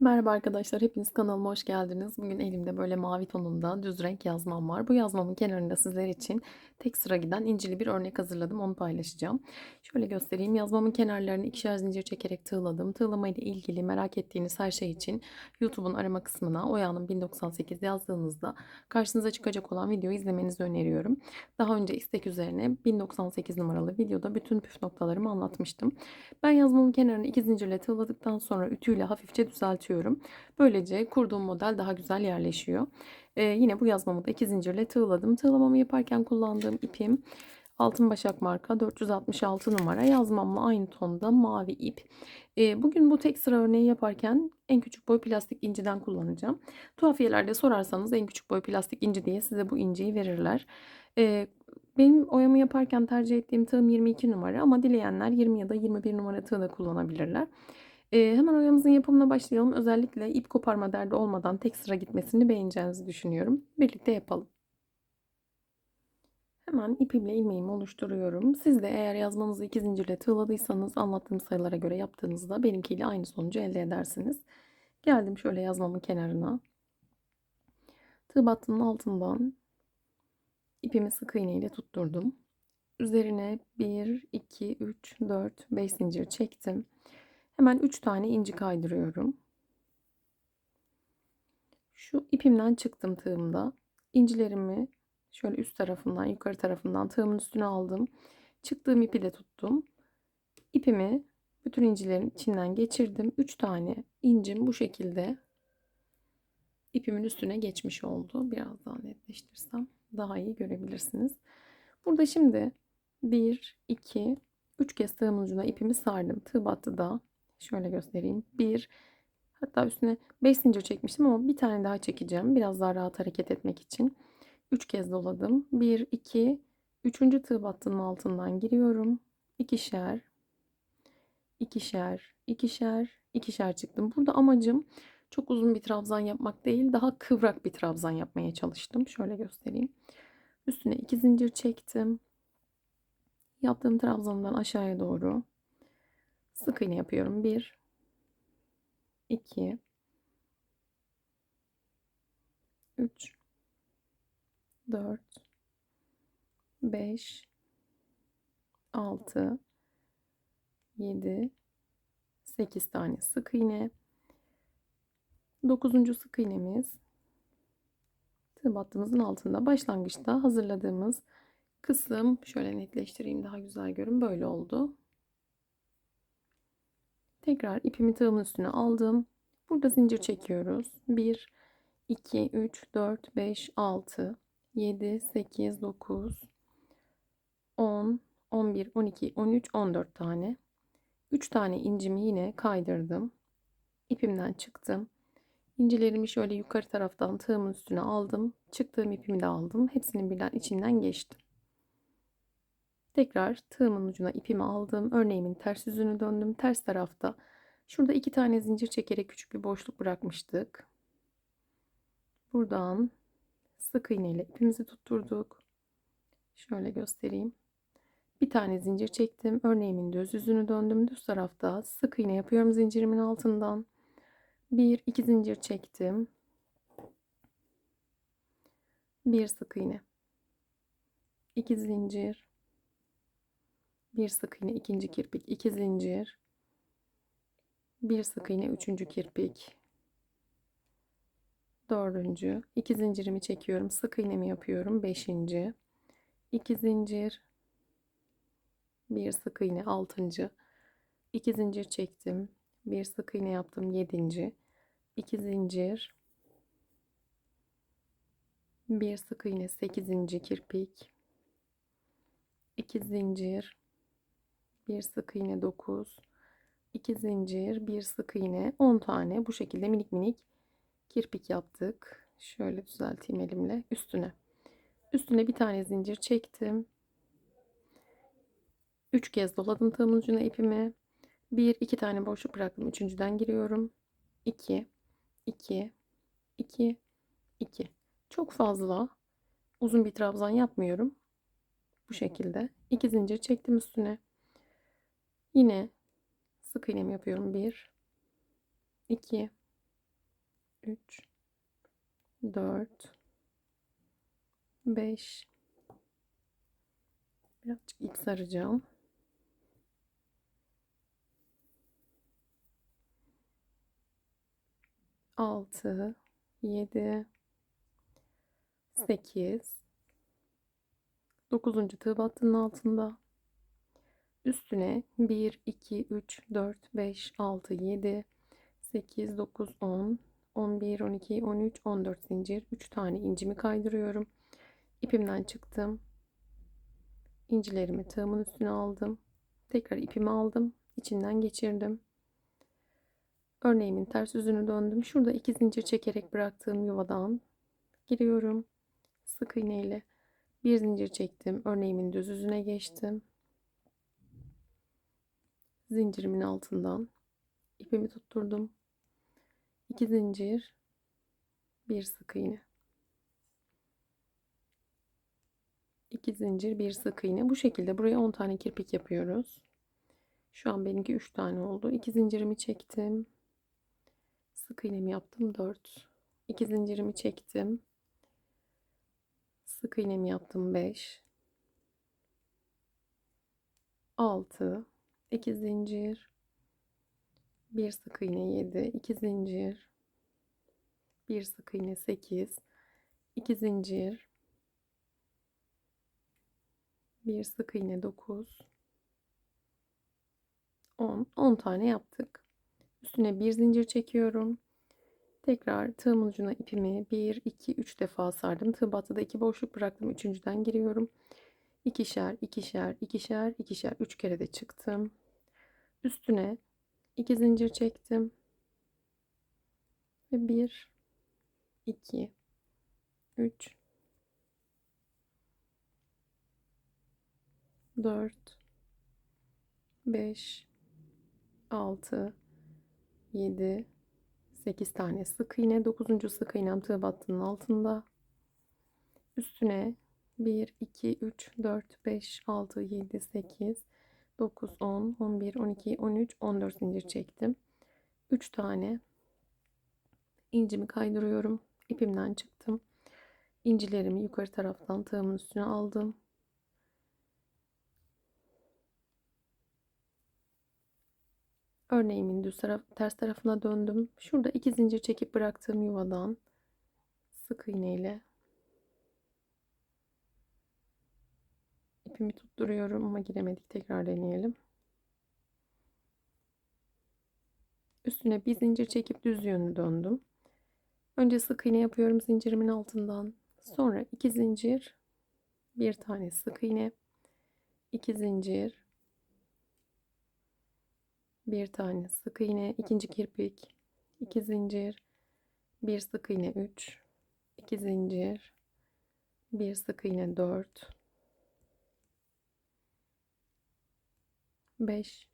Merhaba arkadaşlar, hepiniz kanalıma hoş geldiniz. Bugün elimde böyle mavi tonunda düz renk yazmam var. Bu yazmamın kenarında sizler için tek sıra giden incili bir örnek hazırladım. Onu paylaşacağım. Şöyle göstereyim. Yazmamın kenarlarını ikişer zincir çekerek tığladım. Tığlama ile ilgili merak ettiğiniz her şey için YouTube'un arama kısmına Oya'nın 1098 yazdığınızda karşınıza çıkacak olan videoyu izlemenizi öneriyorum. Daha önce istek üzerine 1098 numaralı videoda bütün püf noktalarımı anlatmıştım. Ben yazmamın kenarını iki zincirle tığladıktan sonra ütüyle hafifçe düzeltiyorum. Böylece kurduğum model daha güzel yerleşiyor. Ee, yine bu yazmamı da iki zincirle tığladım. Tığlamamı yaparken kullandığım ipim Altın Başak marka 466 numara yazmamla aynı tonda mavi ip. Ee, bugün bu tek sıra örneği yaparken en küçük boy plastik inciden kullanacağım. Tuhafiyelerde sorarsanız en küçük boy plastik inci diye size bu inciyi verirler. Ee, benim oyamı yaparken tercih ettiğim tığım 22 numara ama dileyenler 20 ya da 21 numara tığ da kullanabilirler. Ee, hemen oyamızın yapımına başlayalım. Özellikle ip koparma derdi olmadan tek sıra gitmesini beğeneceğinizi düşünüyorum. Birlikte yapalım. Hemen ipimle ilmeğimi oluşturuyorum. Siz de eğer yazmanızı iki zincirle tığladıysanız anlattığım sayılara göre yaptığınızda benimkiyle aynı sonucu elde edersiniz. Geldim şöyle yazmamın kenarına. Tığ battının altından ipimi sık iğne ile tutturdum. Üzerine 1, 2, 3, 4, 5 zincir çektim. Hemen 3 tane inci kaydırıyorum. Şu ipimden çıktım tığımda. İncilerimi şöyle üst tarafından yukarı tarafından tığımın üstüne aldım. Çıktığım ipi de tuttum. İpimi bütün incilerin içinden geçirdim. 3 tane incim bu şekilde ipimin üstüne geçmiş oldu. Biraz daha netleştirsem daha iyi görebilirsiniz. Burada şimdi 1, 2, 3 kez tığımın ucuna ipimi sardım. Tığ battıda Şöyle göstereyim. Bir hatta üstüne 5 zincir çekmiştim ama bir tane daha çekeceğim. Biraz daha rahat hareket etmek için. 3 kez doladım. 1, 2, 3. tığ battının altından giriyorum. İkişer, ikişer, ikişer, ikişer çıktım. Burada amacım çok uzun bir trabzan yapmak değil. Daha kıvrak bir trabzan yapmaya çalıştım. Şöyle göstereyim. Üstüne 2 zincir çektim. Yaptığım trabzandan aşağıya doğru Sık iğne yapıyorum. 1 2 3 4 5 6 7 8 tane sık iğne 9. sık iğnemiz tığ battığımızın altında başlangıçta hazırladığımız kısım şöyle netleştireyim daha güzel görün böyle oldu Tekrar ipimi tığımın üstüne aldım. Burada zincir çekiyoruz. 1, 2, 3, 4, 5, 6, 7, 8, 9, 10, 11, 12, 13, 14 tane. 3 tane incimi yine kaydırdım. İpimden çıktım. İncilerimi şöyle yukarı taraftan tığımın üstüne aldım. Çıktığım ipimi de aldım. Hepsinin birden içinden geçtim. Tekrar tığımın ucuna ipimi aldım. Örneğimin ters yüzünü döndüm. Ters tarafta şurada iki tane zincir çekerek küçük bir boşluk bırakmıştık. Buradan sık iğne ile ipimizi tutturduk. Şöyle göstereyim. Bir tane zincir çektim. Örneğimin düz yüzünü döndüm. Düz tarafta sık iğne yapıyorum zincirimin altından. Bir, iki zincir çektim. Bir sık iğne. iki zincir bir sık iğne ikinci kirpik iki zincir. Bir sık iğne üçüncü kirpik. Dördüncü. İki zincirimi çekiyorum sık iğnemi yapıyorum beşinci. İki zincir. Bir sık iğne altıncı. İki zincir çektim bir sık iğne yaptım yedinci. İki zincir. Bir sık iğne sekizinci kirpik. İki zincir bir sık iğne 9 2 zincir bir sık iğne 10 tane. Bu şekilde minik minik kirpik yaptık. Şöyle düzelteyim elimle üstüne. Üstüne bir tane zincir çektim. 3 kez doladım tığımın ucuna ipimi. 1 2 tane boşluk bıraktım. Üçüncüden giriyorum. 2 2 2 2 çok fazla uzun bir trabzan yapmıyorum. Bu şekilde. 2 zincir çektim üstüne Yine sık iğnemi yapıyorum. 1 2 3 4 5 Birazcık ip saracağım. Altı, yedi, sekiz, dokuzuncu tığ battının altında. Üstüne 1, 2, 3, 4, 5, 6, 7, 8, 9, 10, 11, 12, 13, 14 zincir. 3 tane incimi kaydırıyorum. İpimden çıktım. İncilerimi tığımın üstüne aldım. Tekrar ipimi aldım. içinden geçirdim. Örneğimin ters yüzünü döndüm. Şurada iki zincir çekerek bıraktığım yuvadan giriyorum. Sık iğne ile bir zincir çektim. Örneğimin düz yüzüne geçtim. Zincirimin altından ipimi tutturdum. 2 zincir, bir sık iğne. 2 zincir, bir sık iğne. Bu şekilde buraya 10 tane kirpik yapıyoruz. Şu an benimki 3 tane oldu. 2 zincirimi çektim. Sık iğnemi yaptım 4. 2 zincirimi çektim. Sık iğnemi yaptım 5. 6 2 zincir. Bir sık iğne 7 2 zincir. Bir sık iğne 8 2 zincir. Bir sık iğne 9 10 10 tane yaptık. Üstüne bir zincir çekiyorum. Tekrar tığımın ucuna ipimi 1 2 3 defa sardım. Tığ battıda iki boşluk bıraktım. Üçüncüden giriyorum ikişer ikişer ikişer ikişer. Üç kere de çıktım. Üstüne iki zincir çektim. Ve bir iki üç dört beş altı yedi sekiz tane sık iğne. Dokuzuncu sık iğnem tığ battının altında. Üstüne 1 2 3 4 5 6 7 8 9 10 11 12 13 14 zincir çektim. 3 tane incimi kaydırıyorum. İpimden çıktım. İncilerimi yukarı taraftan tığımın üstüne aldım. Örneğimin düz taraf, ters tarafına döndüm. Şurada iki zincir çekip bıraktığım yuvadan sık iğne ile ipimi tutturuyorum ama giremedik tekrar deneyelim. Üstüne bir zincir çekip düz yönlü döndüm. Önce sık iğne yapıyorum zincirimin altından. Sonra iki zincir bir tane sık iğne iki zincir bir tane sık iğne ikinci kirpik iki zincir bir sık iğne 3 2 zincir bir sık iğne 4 5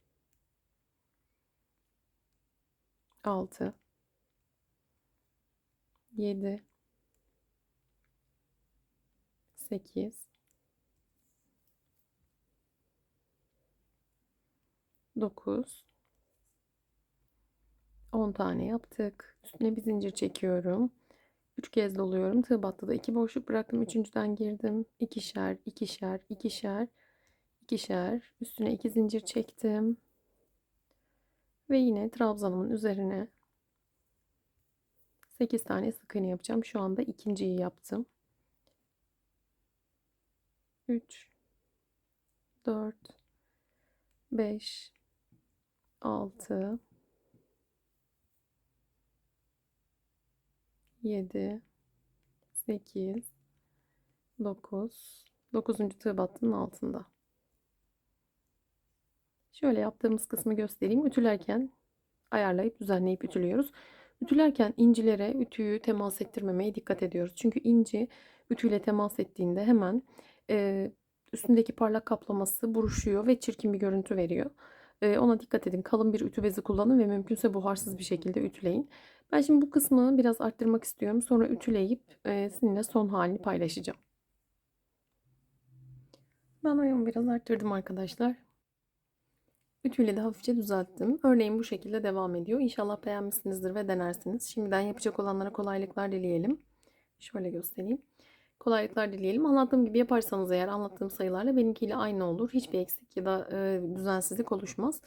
6 7 8 9 10 tane yaptık. Üstüne bir zincir çekiyorum. 3 kez doluyorum. Tığ battıda 2 boşluk bıraktım. Üçüncüden girdim. İkişer, ikişer, ikişer, ikişer. Üstüne 2 zincir çektim. Ve yine trabzanımın üzerine 8 tane sık iğne yapacağım. Şu anda ikinciyi yaptım. 3 4 5 6 7 8 9 9. tığ battının altında. Şöyle yaptığımız kısmı göstereyim. Ütülerken ayarlayıp düzenleyip ütülüyoruz. Ütülerken incilere ütüyü temas ettirmemeye dikkat ediyoruz. Çünkü inci ütüyle temas ettiğinde hemen e, üstündeki parlak kaplaması buruşuyor ve çirkin bir görüntü veriyor. E, ona dikkat edin. Kalın bir ütü bezi kullanın ve mümkünse buharsız bir şekilde ütüleyin. Ben şimdi bu kısmı biraz arttırmak istiyorum. Sonra ütüleyip e, sizinle son halini paylaşacağım. Ben oyumu biraz arttırdım arkadaşlar. Ütüyle de hafifçe düzelttim. Örneğin bu şekilde devam ediyor. İnşallah beğenmişsinizdir ve denersiniz. Şimdiden yapacak olanlara kolaylıklar dileyelim. Şöyle göstereyim. Kolaylıklar dileyelim. Anlattığım gibi yaparsanız eğer anlattığım sayılarla benimkiyle aynı olur. Hiçbir eksik ya da e, düzensizlik oluşmaz.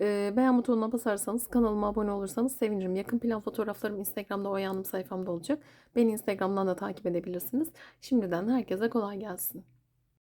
E, beğen butonuna basarsanız kanalıma abone olursanız sevinirim. Yakın plan fotoğraflarım Instagram'da Oya sayfamda olacak. Beni Instagram'dan da takip edebilirsiniz. Şimdiden herkese kolay gelsin.